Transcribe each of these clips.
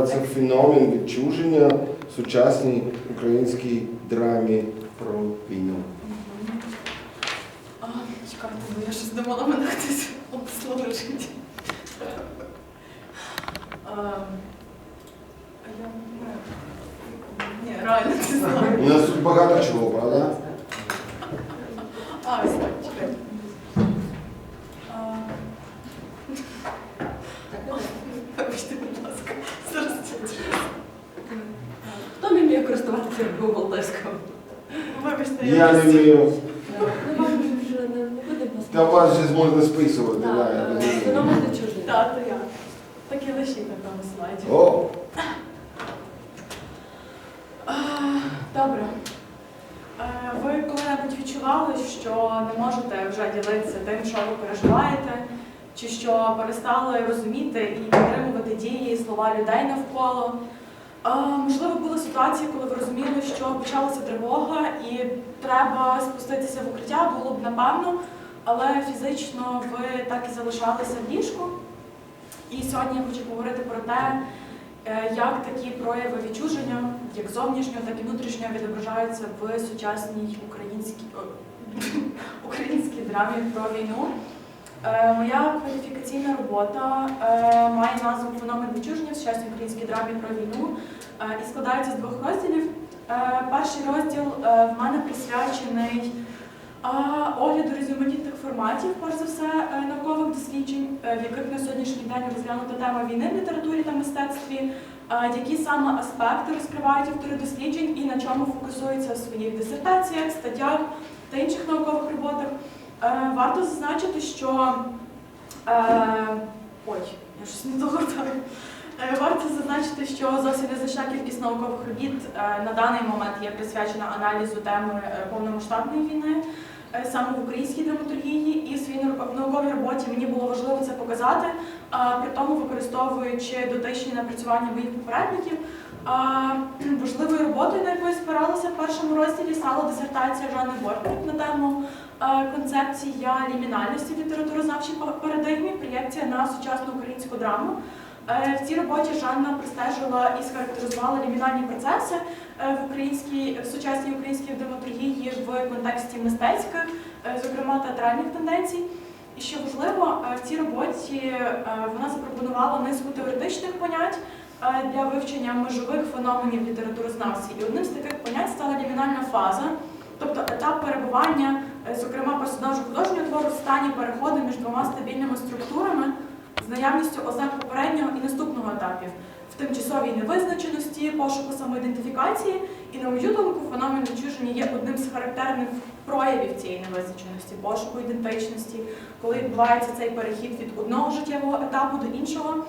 називається Феномен відчуження в сучасній українській драмі про війну. А, чекайте, бо я щось думала, мене хтось обслужить. А я не. Ні, реально не знаю. У нас тут багато чого, правда? А, ось так, чекайте. А, Вибачте, будь ласка, зараз Хто не вміє користуватися Google диском? Вибачте, Я не вмію. Ну, вам вже не будемо Та вас же можна списувати, Так, да, я е, розумію. феномен відчуження. Так, то я. Так і лишіть на тому слайді. О, А, Добре. Е, Ви коли-небудь відчували, що не можете вже ділитися тим, що ви переживаєте, чи що перестали розуміти і підтримувати дії і слова людей навколо? Можливо, були ситуації, коли ви розуміли, що почалася тривога і треба спуститися в укриття, було б напевно, але фізично ви так і залишалися в ліжку. І сьогодні я хочу поговорити про те, Е, Як такі прояви відчуження, як зовнішнього, так і внутрішнього відображаються в сучасній українській, українській драмі про війну? Е, Моя кваліфікаційна робота е, має назву Феномен відчуження в сучасній українській драмі про війну е, і складається з двох розділів. Перший розділ в мене присвячений огляду різноманітних форматів, перш за все, наукових досліджень, в яких на сьогоднішній день розглянута тема війни в літературі та мистецтві, які саме аспекти розкривають автори досліджень і на чому фокусуються в своїх дисертаціях, статтях та інших наукових роботах. Е, Варто зазначити, що е, ой, я щось не догортаю. Е, Варто зазначити, що зовсім незначна кількість наукових робіт на даний момент є присвячена аналізу теми повномасштабної війни саме в українській драматургії, і в своїй науковій роботі мені було важливо це показати, при тому використовуючи дотичні напрацювання моїх попередників. Важливою роботою, на яку я спиралася в першому розділі, стала дисертація Жанни Бортник на тему концепція лімінальності в літературознавчій парадигмі, проєкція на сучасну українську драму. Е, В цій роботі Жанна простежила і схарактеризувала лімінальні процеси е, в українській в сучасній українській драматургії в контексті мистецьких, е, зокрема театральних тенденцій. І що важливо, в цій роботі вона запропонувала низку теоретичних понять для вивчення межових феноменів літературознавці. І одним з таких понять стала лімінальна фаза, тобто етап перебування, зокрема персонажу художнього твору в стані переходу між двома стабільними структурами з наявністю ознак попереднього і наступного етапів в тимчасовій невизначеності, пошуку самоідентифікації. І на мою думку, феномен відчуження є одним з характерних проявів цієї невизначеності, пошуку ідентичності, коли відбувається цей перехід від одного життєвого етапу до іншого.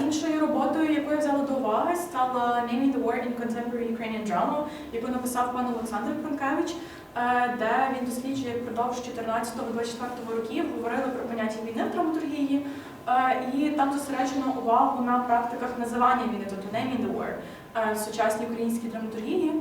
Іншою роботою, яку я взяла до уваги, стала Naming the War in Contemporary Ukrainian Drama, яку написав пан Олександр Панкевич, е, де він досліджує впродовж 14-24 років, говорили про поняття війни в драматургії, е, і там зосереджено увагу на практиках називання війни, тобто Naming the War е, в сучасній українській драматургії.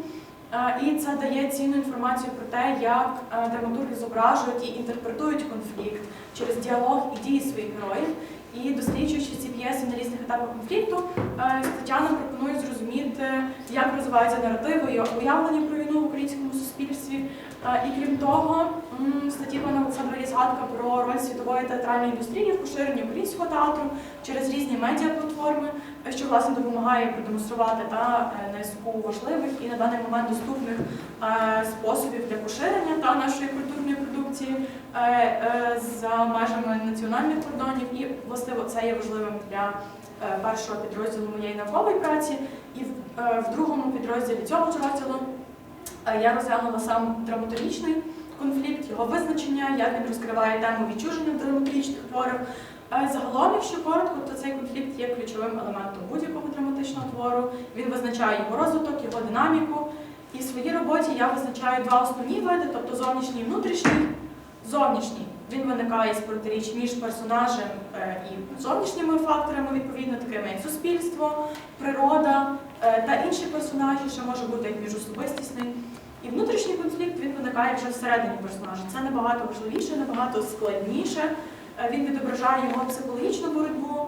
І це дає цінну інформацію про те, як драматурги зображують і інтерпретують конфлікт через діалог і дії своїх героїв. І досліджуючи ці п'єси на різних етапах конфлікту, е, Тетяна пропонує зрозуміти, як розвиваються наративи і уявлення про війну в українському суспільстві. Е, І крім того, статті Олександра є згадка про роль світової театральної індустрії в поширенні українського театру через різні медіаплатформи, е, що власне допомагає продемонструвати та низку важливих і на даний момент доступних способів для поширення та нашої культурної продукції е, е, за межами національних кордонів. І власне це є важливим для е, першого підрозділу моєї наукової праці. І в, другому підрозділі цього розділу я розглянула сам драматургічний конфлікт, його визначення, як він розкриває тему відчуження в драматургічних творах. Загалом, якщо коротко, то цей конфлікт є ключовим елементом будь-якого драматичного твору. Він визначає його розвиток, його динаміку. І в своїй роботі я визначаю два основні види, тобто зовнішній і внутрішній. Зовнішній він виникає з протиріч між персонажем е, і зовнішніми факторами, відповідно, такими як суспільство, природа е, та інші персонажі, що може бути як міжособистісний. І внутрішній конфлікт він виникає вже всередині персонажа. Це набагато важливіше, набагато складніше. Е, Він відображає його психологічну боротьбу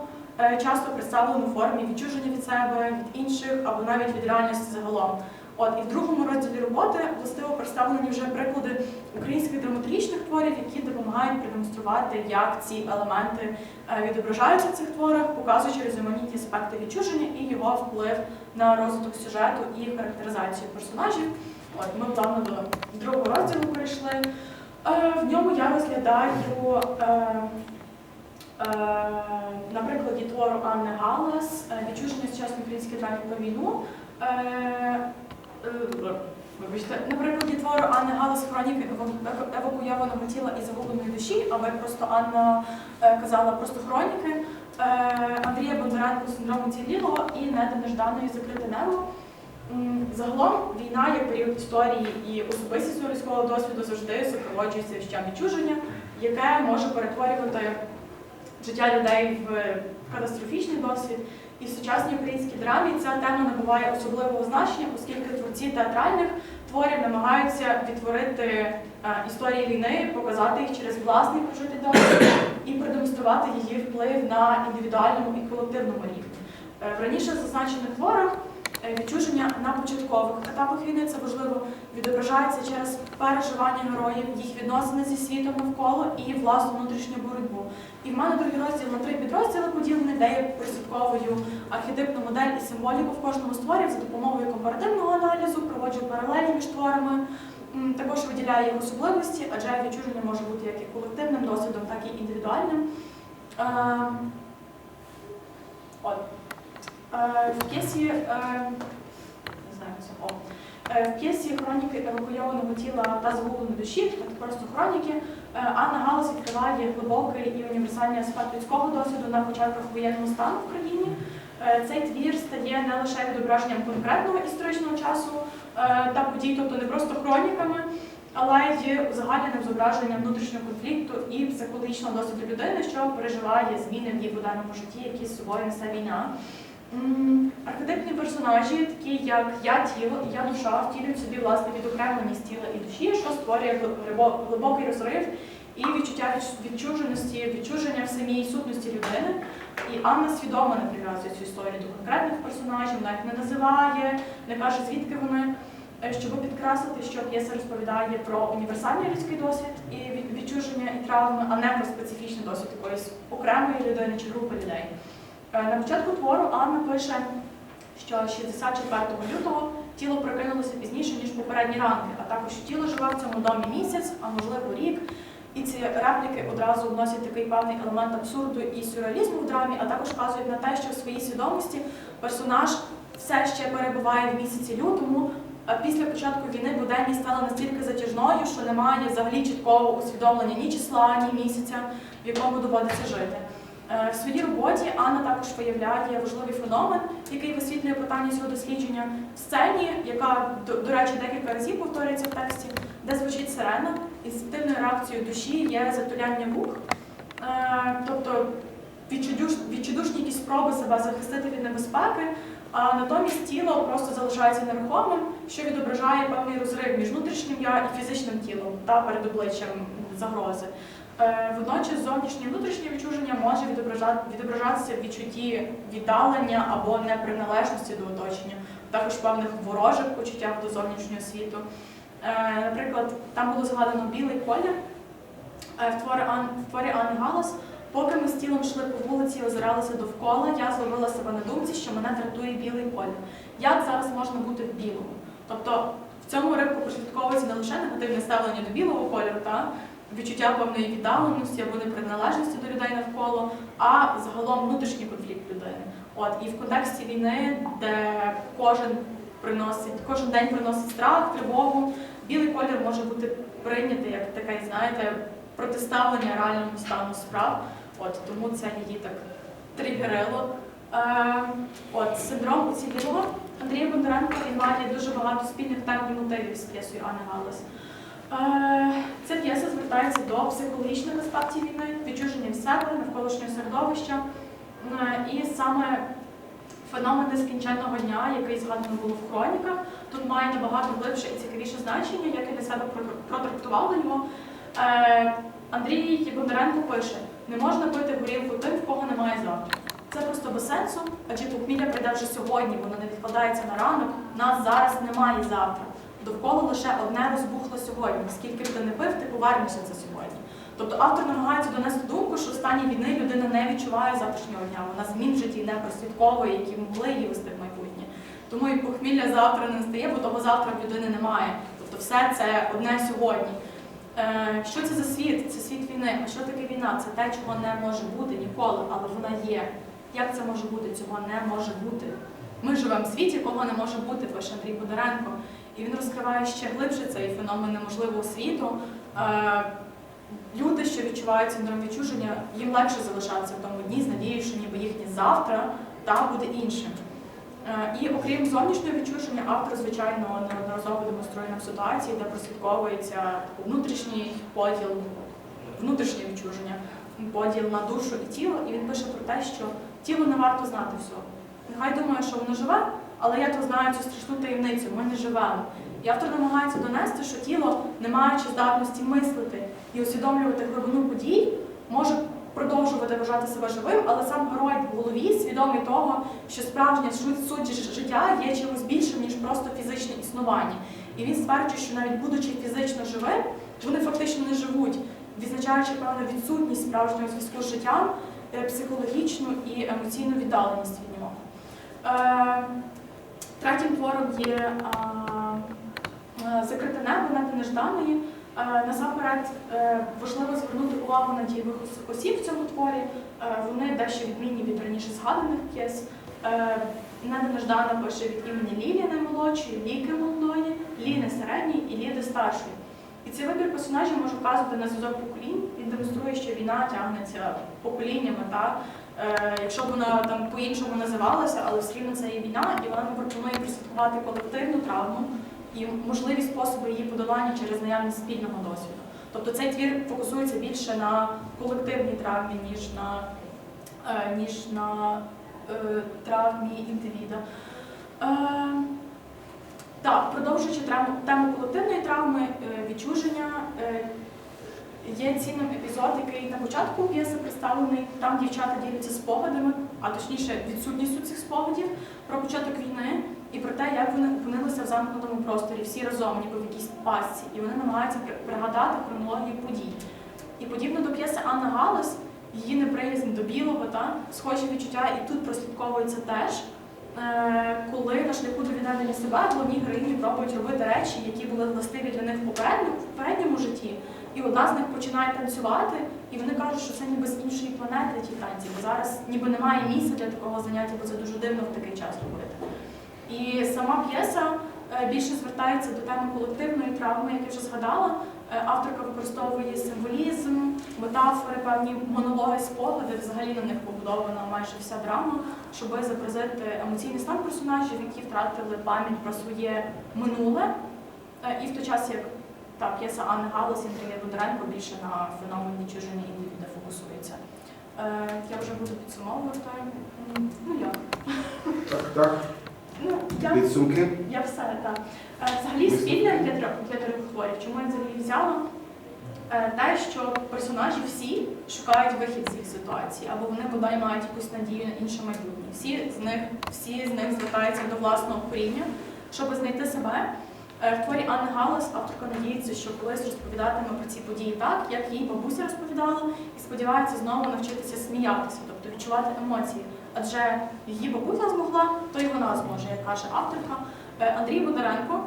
часто представлено у формі відчуження від себе, від інших або навіть від реальності загалом. От і в другому розділі роботи властиво представлені вже приклади українських драматургічних творів, які допомагають продемонструвати, як ці елементи е, відображаються в цих творах, показуючи різноманітні аспекти відчуження і його вплив на розвиток сюжету і характеризацію персонажів. От ми плавно до другого розділу перейшли. Е, В ньому я розглядаю е, на прикладі твору Анни Галас відчуження сучасної української драмі про війну. Е, Вибачте, на прикладі твору Анни Галас ево- евакуйованого тіла і загубленої душі, або як просто Анна е, казала, просто хроніки е, Андрія Бондаренко синдрому цілілого і Неди Нежданої закрите небо. Загалом війна як період історії і особистісного військового досвіду завжди супроводжується відчуттям відчуження, яке може перетворювати життя людей в катастрофічний досвід. І в сучасній українській драмі ця тема набуває особливого значення, оскільки творці театральних творів намагаються відтворити е, історії війни, показати їх через власний прожитий досвід і продемонструвати її вплив на індивідуальному і колективному рівні. Е, В раніше зазначених творах відчуження на початкових етапах війни це важливо відображається через переживання героїв, їх відносини зі світом навколо і власну внутрішню боротьбу. І в мене другий розділ на три підрозділи поділений, де я прослідковую архетипну модель і символіку в кожному з творів за допомогою компаративного аналізу, проводжу паралелі між творами. Також виділяю їх особливості, адже відчуження може бути як і колективним досвідом, так і індивідуальним. Е, От. Е, В п'єсі е, не знаю. Е, В п'єсі хроніки евакуйованого тіла та загубленої душі, так просто хроніки, Анна Галас відкриває глибокий і універсальний аспект людського досвіду на початках воєнного стану в країні. Цей твір стає не лише відображенням конкретного історичного часу та подій, тобто не просто хроніками, але й узагальненим зображенням внутрішнього конфлікту і психологічного досвіду людини, що переживає зміни в її буденному житті, які з собою несе війна. Архетипні персонажі, такі як я тіло я душа, втілюють собі власне відокремленість тіла і душі, що створює глибокий розрив і відчуття відч- відчуженості, відчуження в самій сутності людини. І Анна свідомо не прив'язує цю історію до конкретних персонажів, навіть не називає, не каже, звідки вони, е, щоб підкреслити, що п'єса розповідає про універсальний людський досвід і від- відчуження і травми, а не про специфічний досвід якоїсь окремої людини чи групи людей. Е, На початку твору Анна пише, що 64 лютого тіло прокинулося пізніше, ніж попередні ранки, а також тіло живе в цьому домі місяць, а можливо рік. І ці репліки одразу вносять такий певний елемент абсурду і сюрреалізму в драмі, а також вказують на те, що в своїй свідомості персонаж все ще перебуває в місяці лютому. А після початку війни буденність стала настільки затяжною, що немає взагалі чіткого усвідомлення ні числа, ні місяця, в якому доводиться жити. Е, В своїй роботі Анна також виявляє важливий феномен, який висвітлює питання цього дослідження в сцені, яка, до, до речі, декілька разів повторюється в тексті, де звучить сирена. Інстинктивною реакцією душі є затуляння вух, Е, тобто відчудушні якісь спроби себе захистити від небезпеки, а натомість тіло просто залишається нерухомим, що відображає певний розрив між внутрішнім я і фізичним тілом та перед обличчям загрози. Е, Водночас зовнішнє внутрішнє відчуження може відображатися в відчутті віддалення або неприналежності до оточення, також певних ворожих почуттях до зовнішнього світу. Е, Наприклад, там було згадано білий колір е, в творі, Ан... Галас. Поки ми з тілом йшли по вулиці і озиралися довкола, я зловила себе на думці, що мене дратує білий колір. Як зараз можна бути в білому? Тобто в цьому уривку прослідковується не лише негативне ставлення до білого кольору, та відчуття певної віддаленості або неприналежності до людей навколо, а загалом внутрішній конфлікт людини. От і в контексті війни, де кожен приносить, кожен день приносить страх, тривогу, білий колір може бути прийнятий як таке, знаєте, протиставлення реальному стану справ. От тому це її так тригерило. Е, от синдром уцілілого Андрія Бондаренка він має дуже багато спільних тем мотивів з п'єсою Анни Галас. Е, Ця п'єса звертається до психологічних аспектів війни, відчуження від себе, навколишнього середовища. Е, І саме феномен нескінченного дня, який згадано було в хроніках, тут має набагато глибше і цікавіше значення, як я для себе про- протрактувала його. Е, Андрій Бондаренко пише: не можна пити горілку тим, в кого немає завтра. Це просто без сенсу, адже похмілля прийде вже сьогодні, воно не відкладається на ранок. Нас зараз немає завтра. Довкола лише одне розбухло сьогодні. Скільки б ти не пив, ти повернешся це сьогодні. Тобто автор намагається донести думку, що в стані війни людина не відчуває завтрашнього дня, вона змін в житті не прослідковує, які могли її вести в майбутнє. Тому і похмілля завтра не стає, бо того завтра в людини немає. Тобто все це одне сьогодні. Е, що це за світ? Це світ війни. А що таке війна? Це те, чого не може бути ніколи, але вона є. Як це може бути? Цього не може бути. Ми живемо в світі, якого не може бути, пише Андрій Бондаренко. І він розкриває ще глибше цей феномен неможливого світу. Е, Люди, що відчувають синдром відчуження, їм легше залишатися в тому дні з надією, що ніби їхнє завтра та буде іншим. Е, І окрім зовнішнього відчуження, автор, звичайно, неодноразово демонструє нам ситуації, де прослідковується внутрішній поділ, внутрішнє відчуження, поділ на душу і тіло. І він пише про те, що тіло не варто знати всього. Нехай думає, що воно живе, але я то знаю цю страшну таємницю, ми не живемо. І автор намагається донести, що тіло, не маючи здатності мислити і усвідомлювати глибину подій, може продовжувати вважати себе живим, але сам герой в голові свідомий того, що справжня суть, суть життя є чимось більшим, ніж просто фізичне існування. І він стверджує, що навіть будучи фізично живим, вони фактично не живуть, відзначаючи певну відсутність справжнього зв'язку з життям, е, психологічну і емоційну віддаленість від нього. Е, Третім твором є е, Закрите небо небо нежданої. Е, Насамперед е, важливо звернути увагу на дієвих осіб в цьому творі. Е, Вони дещо відмінні від раніше згаданих п'єс. Е, Небо неждана пише від імені Лілії наймолодшої, Ліки молодої, Ліни середньої і Ліди старшої. І цей вибір персонажів може вказувати на зв'язок поколінь. Він демонструє, що війна тягнеться поколіннями. Та? Е, якщо б вона там по-іншому називалася, але все рівно це є війна, і вона пропонує прослідкувати колективну травму і можливі способи її подолання через наявність спільного досвіду. Тобто цей твір фокусується більше на колективній травмі, ніж на, е, ніж на е, травмі індивіда. Е, так, продовжуючи тему, колективної травми, е, відчуження, е, є цінним епізод, який на початку п'єси представлений. Там дівчата діляться спогадами, а точніше відсутністю цих спогадів про початок війни і про те, як вони опинилися в замкнутому просторі, всі разом, ніби в якійсь пастці, і вони намагаються пригадати хронологію подій. І подібно до п'єси Анна Галас, її неприязнь до білого, та схожі відчуття і тут прослідковується теж. Е, Коли на шляху до віднайдення себе головні героїні пробують робити речі, які були властиві для них в попередньому житті, і одна з них починає танцювати, і вони кажуть, що це ніби з іншої планети ті танці, бо зараз ніби немає місця для такого заняття, бо це дуже дивно в такий час робити. І сама п'єса е, більше звертається до теми колективної травми, як я вже згадала. Е, Авторка використовує символізм, метафори, певні монологи, спогади. Взагалі на них побудована майже вся драма, щоб зобразити емоційний стан персонажів, які втратили пам'ять про своє минуле. Е, І в той час, як та п'єса Анни Галас і Андрія Бондаренко більше на феномен відчуження індивіда фокусується. Е, Я вже буду підсумовувати. Ну як? Так, так. Ну, я Підсумки. я все так. Е, Взагалі спільне для трьох для трьох творів. Чому я взагалі взяла? Е, Те, що персонажі всі шукають вихід з цих ситуацій, або вони бодай мають якусь надію на інше майбутнє. Всі з них, всі з них звертаються до власного коріння, щоб знайти себе. Е, В творі Анни Галас авторка надіється, що колись розповідатиме про ці події так, як її бабуся розповідала, і сподівається знову навчитися сміятися, тобто відчувати емоції. Адже її бабуся змогла, то й вона зможе, як каже авторка. Е, Андрій Бондаренко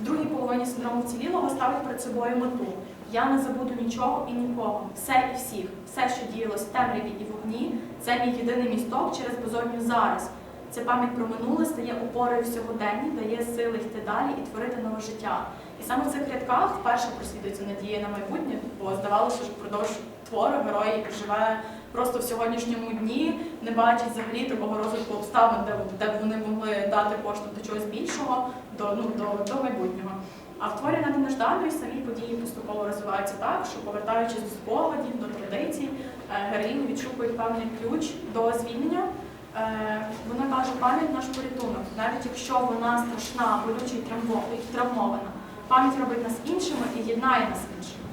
в другій половині синдрому вцілілого ставить перед собою мету. Я не забуду нічого і нікого, все і всіх, все, що діялось в темряві і вогні, це мій єдиний місток через безодню зараз. Ця пам'ять про минуле стає опорою сьогоденні, дає сили йти далі і творити нове життя. І саме в цих рядках вперше прослідується надія на майбутнє, бо здавалося, що впродовж твору герой живе просто в сьогоднішньому дні, не бачить взагалі такого розвитку обставин, де, де вони могли дати поштовх до чогось більшого, до, ну, до, до майбутнього. А в творі над нежданою самі події поступово розвиваються так, що повертаючись до спогадів, до традицій, е, героїні відшукують певний ключ до звільнення. Е, Вона каже, пам'ять наш порятунок, навіть якщо вона страшна, болюча і травмована. Пам'ять робить нас іншими і єднає нас іншими.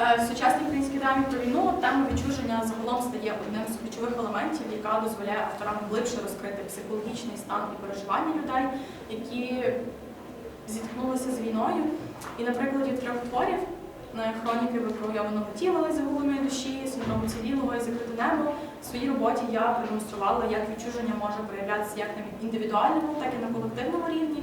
Е, В сучасній українській драмі про війну тема відчуження загалом стає одним з ключових елементів, яка дозволяє авторам глибше розкрити психологічний стан і переживання людей, які зіткнулися з війною. І на прикладі трьох творів на хроніки випробованого тіла і загублення душі, синдрому цивілого і закрите небо. В своїй роботі я продемонструвала, як відчуження може проявлятися як на індивідуальному, так і на колективному рівні.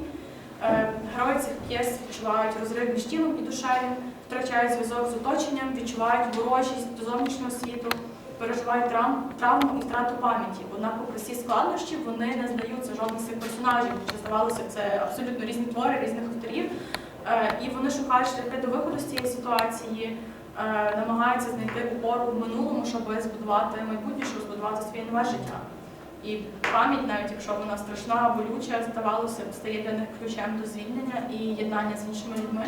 Е, Герої цих п'єс відчувають розрив між тілом і душею, втрачають зв'язок з оточенням, відчувають ворожість до зовнішнього світу, переживають травм, травму і втрату пам'яті. Однак, попри всі складнощі, вони не здаються жодних цих персонажів. Хоча здавалося, це абсолютно різні твори різних авторів. Е, І вони шукають шляхи до виходу з цієї ситуації, е, намагаються знайти опору в минулому, щоб збудувати майбутнє, щоб збудувати своє нове життя. І пам'ять, навіть якщо вона страшна, болюча, здавалося стає для них ключем до звільнення і єднання з іншими людьми.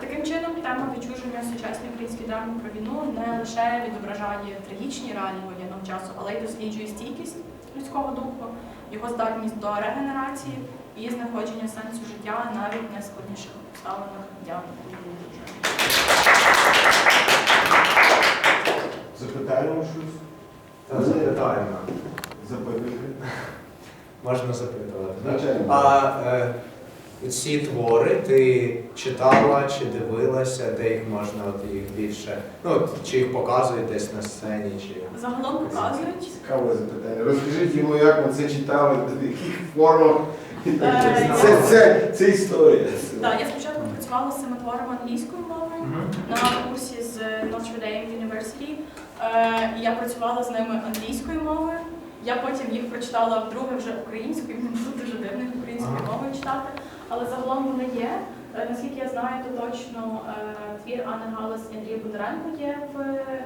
Таким чином, тема відчуження сучасної української драми про війну не лише відображає трагічні реалії воєнного часу, але й досліджує стійкість людського духу, його здатність до регенерації і знаходження сенсу життя навіть в найскладніших обставинах дня. Запитаємо щось? Та запитаємо. Запитуйте. Можна запитувати. Звичайно. А е, ці твори ти читала чи дивилася, де їх можна от їх більше? Ну, от, чи їх показують десь на сцені, чи. Загалом показують. Цікаве запитання. Розкажіть йому, як ми це читали, в яких формах. Е, Це, це, це історія. Так, я спочатку працювала з цими творами англійською мовою на курсі з Notre Dame University. Е, Я працювала з ними англійською мовою. Я потім їх прочитала вдруге вже українською, мені було дуже дивно їх українською мовою читати. Але загалом вони є. Е, Наскільки я знаю, то точно е, твір Анни Галас і Андрія Бондаренко є в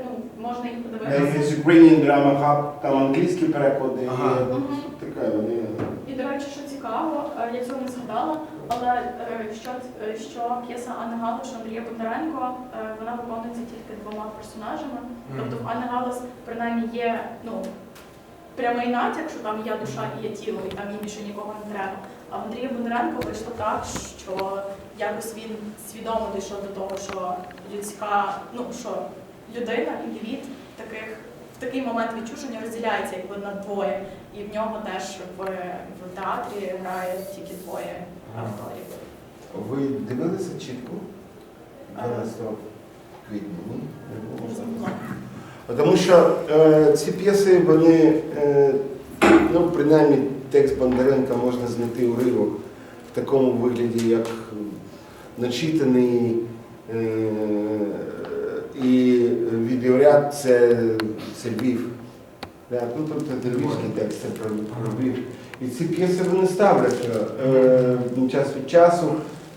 ну можна їх подивитися. Ukrainian Drama Hub, там англійські переклади, Ага. Мгм. така вони. І, до речі, що цікаво, е, я цього не згадала, але е, що, е, що п'єса Анни Галаш Андрія Бондаренко, вона виконується тільки двома персонажами. Тобто в Анни Галас принаймні є ну, прямий натяк, що там є душа і є тіло, і там їй більше нікого не треба. А в Андрія Бондаренко вийшло так, що якось він свідомо дійшов до того, що людська, ну що людина, індивід таких в такий момент відчуження розділяється якби на двоє. І в нього теж в, в театрі грає тільки двоє авторів. Ви дивилися чітко? Ага. 12 квітня, ні? Не було, можливо. Тому що е, ці п'єси, вони, е, ну, принаймні, текст Бондаренка можна знайти уривок в такому вигляді, як начитаний е, і відеоряд це, це Львів. Ну, тобто це львівський текст, це про, про Львів. І ці п'єси вони ставляться е, час від часу.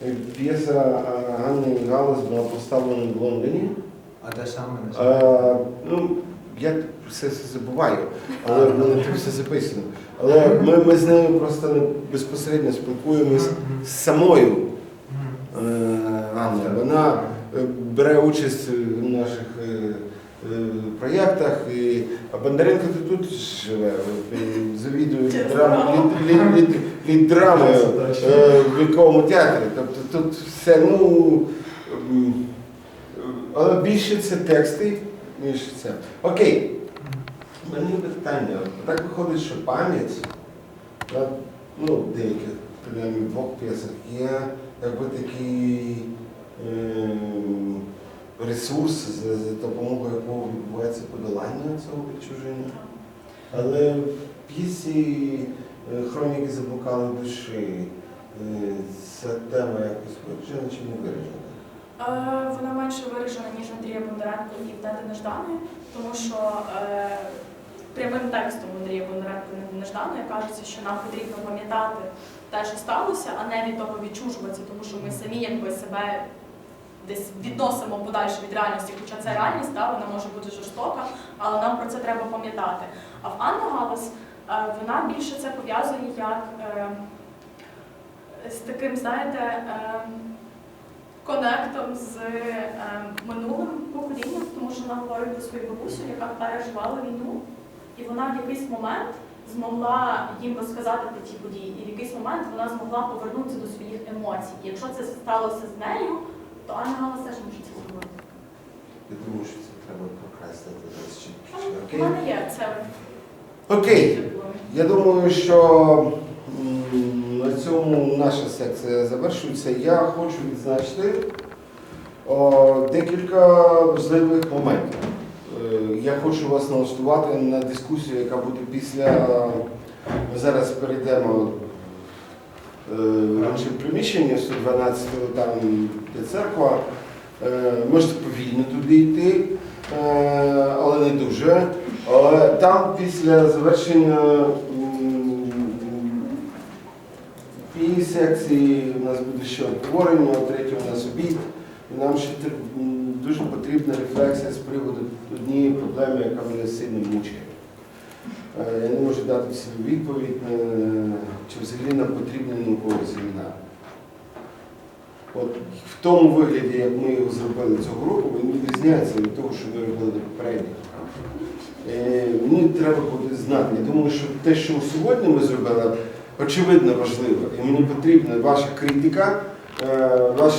Е, П'єса е, Ганни Галас була поставлена в Лондоні. А те саме. Е, ну, я все це забуваю, але в мене тут все записано. Але ми, ми з нею просто не безпосередньо спілкуємось з самою е, Анною. Вона бере участь в наших е, е, проєктах, і, а Бондаренко то тут живе, завідує Чесно. драм, лід, лід, лід, лід драмою е, в віковому театрі. Тобто тут все, ну. Але більше це тексти, ніж це. Окей. У мене є питання. Так виходить, що пам'ять, на, ну, деяких, принаймні двох п'єсах, є якби такий ресурс, за, допомогою якого відбувається подолання цього відчуження. Але п'єсі е, хроніки заблукали душі. е, Ця тема якось виражена чи не виражена? Е, Вона менше виражена, ніж Андрія Бондаренко і Дати Нежданої, тому що е, прямим текстом Андрія Бондаренко і Нежданої кажеться, що нам потрібно пам'ятати те, що сталося, а не від того відчужуватися, тому що ми самі якби себе десь відносимо подальше від реальності, хоча це реальність, та, вона може бути жорстока, але нам про це треба пам'ятати. А в Анни Галас е, вона більше це пов'язує як е, з таким, знаєте, е, конектом з минулим поколінням, тому що вона говорить про свою бабусю, яка переживала війну, і вона в якийсь момент змогла їм розказати про ті події, і в якийсь момент вона змогла повернутися до своїх емоцій. І якщо це сталося з нею, то Анна Галас теж може це зробити. Я думаю, що це треба прокрастити десь чи У Окей? мене є це. Окей. Я думаю, що м, на цьому наша секція завершується. Я хочу відзначити о, декілька важливих моментів. Е, Я хочу вас налаштувати на дискусію, яка буде після. Ми зараз перейдемо е, в інше приміщення 112 там де церква. Е, Можете повільно туди йти, е, але не дуже. Але там після завершення тієї секції у нас буде ще обговорення, третє у нас обід. І нам ще дуже потрібна рефлексія з приводу однієї проблеми, яка мене сильно мучає. Е, Я не можу дати собі відповідь, е, чи взагалі нам потрібен науковий семінар. От в тому вигляді, як ми його зробили цього року, він відрізняється від того, що ми робили до попередніх. Мені треба буде знати. Я думаю, що те, що сьогодні ми зробили, очевидно важливо. І мені потрібна ваша критика, е, ваші